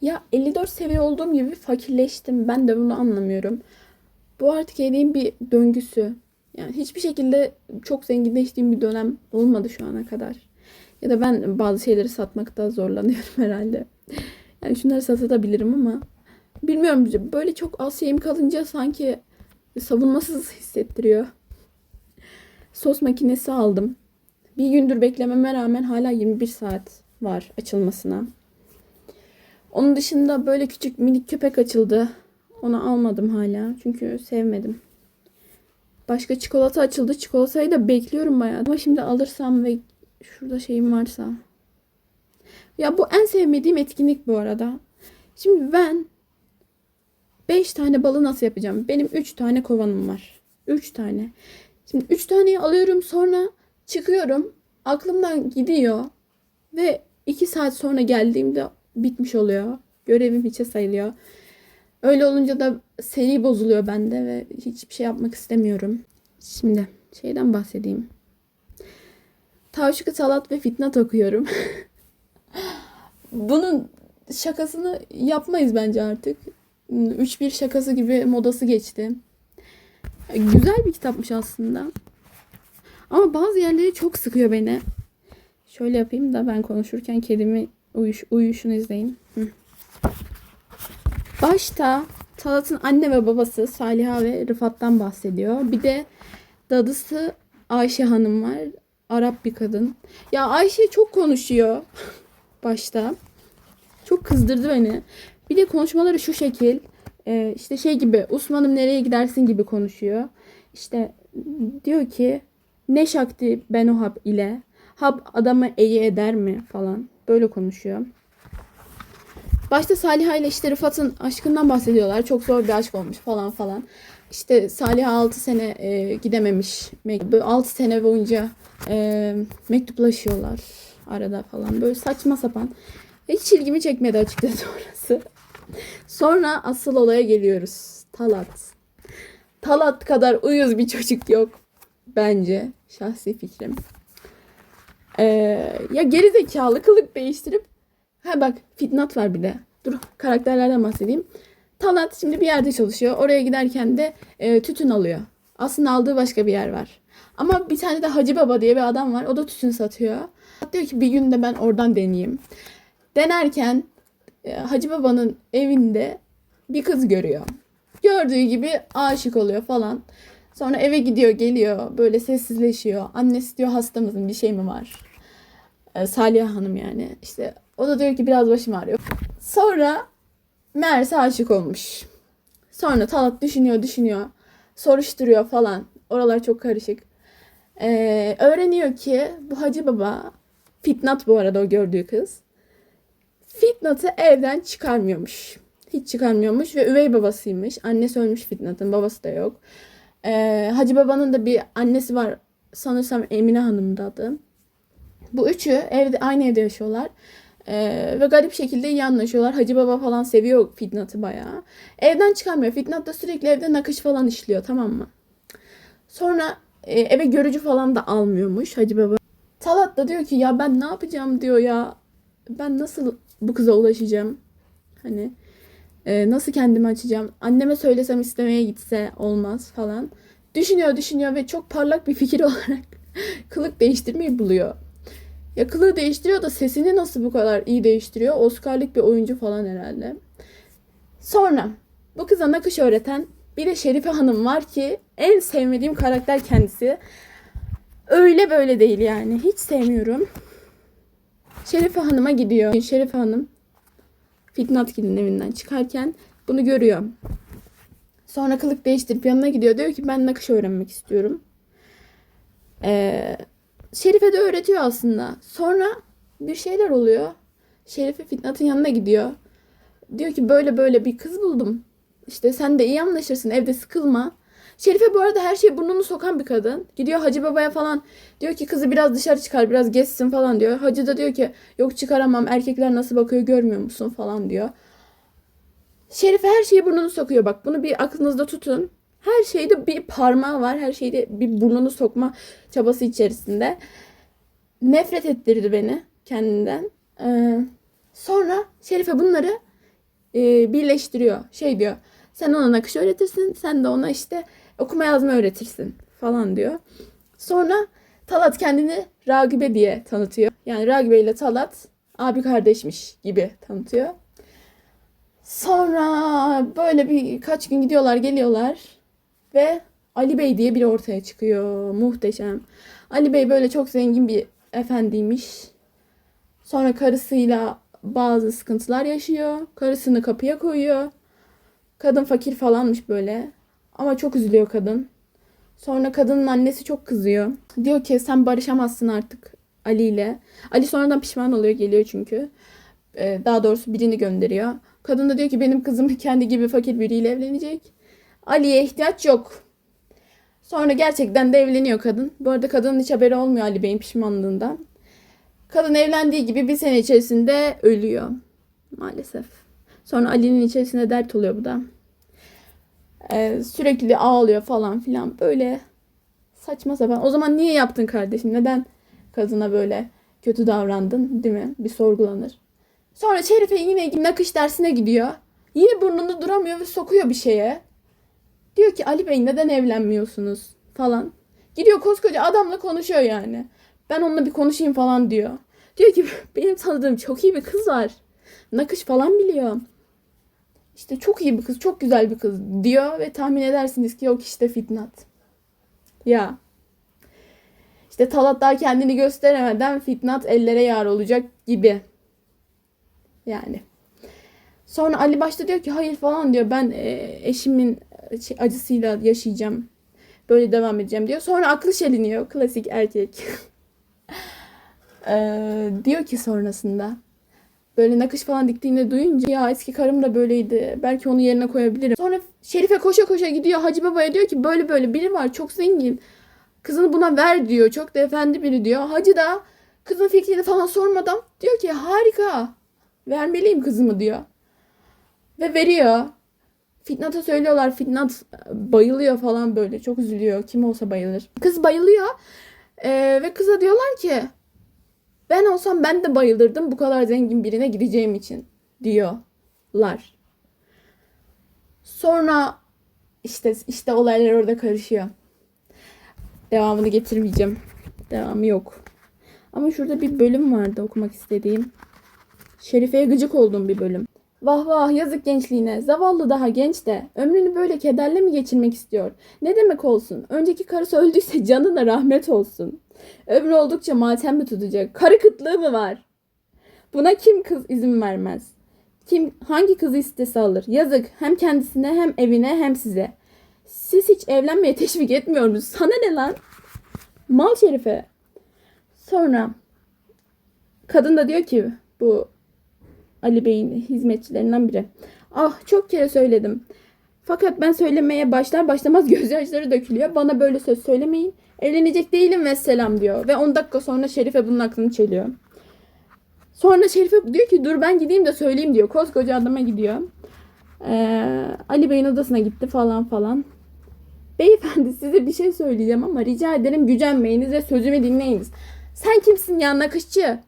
Ya 54 seviye olduğum gibi fakirleştim. Ben de bunu anlamıyorum. Bu artık evliliğin bir döngüsü. Yani hiçbir şekilde çok zenginleştiğim bir dönem olmadı şu ana kadar. Ya da ben bazı şeyleri satmakta zorlanıyorum herhalde. Yani şunları satabilirim ama bilmiyorum böyle çok az şeyim kalınca sanki savunmasız hissettiriyor. Sos makinesi aldım. Bir gündür beklememe rağmen hala 21 saat var açılmasına. Onun dışında böyle küçük minik köpek açıldı. Onu almadım hala çünkü sevmedim. Başka çikolata açıldı. Çikolatayı da bekliyorum bayağı. Ama şimdi alırsam ve şurada şeyim varsa. Ya bu en sevmediğim etkinlik bu arada. Şimdi ben 5 tane balı nasıl yapacağım? Benim 3 tane kovanım var. 3 tane. Şimdi 3 taneyi alıyorum sonra çıkıyorum. Aklımdan gidiyor. Ve 2 saat sonra geldiğimde bitmiş oluyor. Görevim hiçe sayılıyor. Öyle olunca da seri bozuluyor bende ve hiçbir şey yapmak istemiyorum. Şimdi şeyden bahsedeyim. Tavşıkı salat ve fitnat okuyorum. Bunun şakasını yapmayız bence artık. 3-1 şakası gibi modası geçti. Güzel bir kitapmış aslında. Ama bazı yerleri çok sıkıyor beni. Şöyle yapayım da ben konuşurken kedimi uyuş, uyuşunu izleyin. Hı. Başta Talat'ın anne ve babası Saliha ve Rıfat'tan bahsediyor. Bir de dadısı Ayşe Hanım var. Arap bir kadın. Ya Ayşe çok konuşuyor başta. Çok kızdırdı beni. Bir de konuşmaları şu şekil. Ee, işte şey gibi Osman'ım nereye gidersin gibi konuşuyor. İşte diyor ki ne şakti ben o hap ile. Hap adamı iyi eder mi falan. Böyle konuşuyor. Başta Saliha ile işte Rıfat'ın aşkından bahsediyorlar. Çok zor bir aşk olmuş falan falan. İşte Saliha 6 sene e, gidememiş. Böyle 6 sene boyunca e, mektuplaşıyorlar arada falan. Böyle saçma sapan. Hiç ilgimi çekmedi açıkçası orası. Sonra asıl olaya geliyoruz. Talat. Talat kadar uyuz bir çocuk yok. Bence. Şahsi fikrim. Ee, ya geri zekalı kılık değiştirip ha bak Fitnat var bir de. Dur karakterlerden bahsedeyim. Talat şimdi bir yerde çalışıyor. Oraya giderken de e, tütün alıyor. Aslında aldığı başka bir yer var. Ama bir tane de Hacı Baba diye bir adam var. O da tütün satıyor. Diyor ki bir gün de ben oradan deneyeyim. Denerken e, Hacı Baba'nın evinde bir kız görüyor. Gördüğü gibi aşık oluyor falan. Sonra eve gidiyor geliyor böyle sessizleşiyor. Annesi diyor hasta mısın bir şey mi var? Ee, Saliha Hanım yani. İşte o da diyor ki biraz başım ağrıyor. Sonra meğerse aşık olmuş. Sonra Talat düşünüyor düşünüyor. Soruşturuyor falan. Oralar çok karışık. Ee, öğreniyor ki bu Hacı Baba Fitnat bu arada o gördüğü kız. Fitnat'ı evden çıkarmıyormuş. Hiç çıkarmıyormuş ve üvey babasıymış. Annesi ölmüş Fitnat'ın babası da yok. Ee, Hacı Baba'nın da bir annesi var. Sanırsam Emine Hanım'dı adı. Bu üçü evde aynı evde yaşıyorlar. Ee, ve garip şekilde iyi anlaşıyorlar. Hacı Baba falan seviyor Fitnat'ı bayağı. Evden çıkarmıyor. Fitnat da sürekli evde nakış falan işliyor tamam mı? Sonra e, eve görücü falan da almıyormuş Hacı Baba. Talat da diyor ki ya ben ne yapacağım diyor ya. Ben nasıl bu kıza ulaşacağım? Hani e, nasıl kendimi açacağım? Anneme söylesem istemeye gitse olmaz falan. Düşünüyor düşünüyor ve çok parlak bir fikir olarak kılık değiştirmeyi buluyor. Ya kılığı değiştiriyor da sesini nasıl bu kadar iyi değiştiriyor? Oscar'lık bir oyuncu falan herhalde. Sonra bu kıza nakış öğreten bir de Şerife Hanım var ki en sevmediğim karakter kendisi. Öyle böyle değil yani. Hiç sevmiyorum. Şerife Hanım'a gidiyor. Şerife Hanım Fitnatgil'in evinden çıkarken bunu görüyor. Sonra kılık değiştirip yanına gidiyor. Diyor ki ben nakış öğrenmek istiyorum. Ee, Şerife de öğretiyor aslında. Sonra bir şeyler oluyor. Şerife Fitnat'ın yanına gidiyor. Diyor ki böyle böyle bir kız buldum. İşte sen de iyi anlaşırsın evde sıkılma. Şerife bu arada her şeyi burnunu sokan bir kadın. Gidiyor Hacı Baba'ya falan diyor ki kızı biraz dışarı çıkar biraz gezsin falan diyor. Hacı da diyor ki yok çıkaramam erkekler nasıl bakıyor görmüyor musun falan diyor. Şerife her şeyi burnunu sokuyor bak bunu bir aklınızda tutun. Her şeyde bir parmağı var her şeyde bir burnunu sokma çabası içerisinde. Nefret ettirdi beni kendinden. Ee, sonra Şerife bunları e, birleştiriyor. Şey diyor. Sen ona nakış öğretirsin. Sen de ona işte okuma yazma öğretirsin falan diyor. Sonra Talat kendini Ragibe diye tanıtıyor. Yani Ragibe ile Talat abi kardeşmiş gibi tanıtıyor. Sonra böyle birkaç gün gidiyorlar geliyorlar ve Ali Bey diye biri ortaya çıkıyor. Muhteşem. Ali Bey böyle çok zengin bir efendiymiş. Sonra karısıyla bazı sıkıntılar yaşıyor. Karısını kapıya koyuyor. Kadın fakir falanmış böyle. Ama çok üzülüyor kadın. Sonra kadının annesi çok kızıyor. Diyor ki sen barışamazsın artık Ali ile. Ali sonradan pişman oluyor geliyor çünkü. Ee, daha doğrusu birini gönderiyor. Kadın da diyor ki benim kızım kendi gibi fakir biriyle evlenecek. Ali'ye ihtiyaç yok. Sonra gerçekten de evleniyor kadın. Bu arada kadının hiç haberi olmuyor Ali Bey'in pişmanlığından. Kadın evlendiği gibi bir sene içerisinde ölüyor. Maalesef. Sonra Ali'nin içerisinde dert oluyor bu da. Ee, sürekli ağlıyor falan filan. Böyle saçma sapan. O zaman niye yaptın kardeşim? Neden kadına böyle kötü davrandın? Değil mi? Bir sorgulanır. Sonra Şerife yine nakış dersine gidiyor. Yine burnunu duramıyor ve sokuyor bir şeye. Diyor ki Ali Bey neden evlenmiyorsunuz falan. Gidiyor koskoca adamla konuşuyor yani. Ben onunla bir konuşayım falan diyor. Diyor ki benim tanıdığım çok iyi bir kız var. Nakış falan biliyor. İşte çok iyi bir kız, çok güzel bir kız diyor ve tahmin edersiniz ki yok işte Fitnat. Ya. İşte Talat daha kendini gösteremeden Fitnat ellere yar olacak gibi. Yani. Sonra Ali başta diyor ki hayır falan diyor. Ben e, eşimin şey, acısıyla yaşayacağım. Böyle devam edeceğim diyor. Sonra aklı şeliniyor. Klasik erkek. Ee, diyor ki sonrasında böyle nakış falan diktiğini duyunca ya eski karım da böyleydi. Belki onu yerine koyabilirim. Sonra Şerife koşa koşa gidiyor. Hacı Baba'ya diyor ki böyle böyle biri var çok zengin. Kızını buna ver diyor. Çok da efendi biri diyor. Hacı da kızın fikrini falan sormadan diyor ki harika. Vermeliyim kızımı diyor. Ve veriyor. Fitnat'a söylüyorlar. Fitnat bayılıyor falan böyle. Çok üzülüyor. Kim olsa bayılır. Kız bayılıyor. Ee, ve kıza diyorlar ki ben olsam ben de bayılırdım bu kadar zengin birine gideceğim için diyorlar. Sonra işte işte olaylar orada karışıyor. Devamını getirmeyeceğim. Devamı yok. Ama şurada bir bölüm vardı okumak istediğim. Şerife'ye gıcık olduğum bir bölüm. Vah vah yazık gençliğine. Zavallı daha genç de. Ömrünü böyle kederle mi geçirmek istiyor? Ne demek olsun? Önceki karısı öldüyse canına rahmet olsun. Ömrü oldukça matem mi tutacak? Karı kıtlığı mı var? Buna kim kız izin vermez? Kim hangi kızı istese alır? Yazık hem kendisine hem evine hem size. Siz hiç evlenmeye teşvik etmiyor musunuz? Sana ne lan? Mal şerife. Sonra kadın da diyor ki bu Ali Bey'in hizmetçilerinden biri. Ah çok kere söyledim. Fakat ben söylemeye başlar başlamaz gözyaşları dökülüyor. Bana böyle söz söylemeyin. Evlenecek değilim ve selam diyor. Ve 10 dakika sonra Şerife bunun aklını çeliyor. Sonra Şerife diyor ki dur ben gideyim de söyleyeyim diyor. Koskoca adama gidiyor. Ee, Ali Bey'in odasına gitti falan falan. Beyefendi size bir şey söyleyeceğim ama rica ederim gücenmeyiniz ve sözümü dinleyiniz. Sen kimsin ya nakışçı?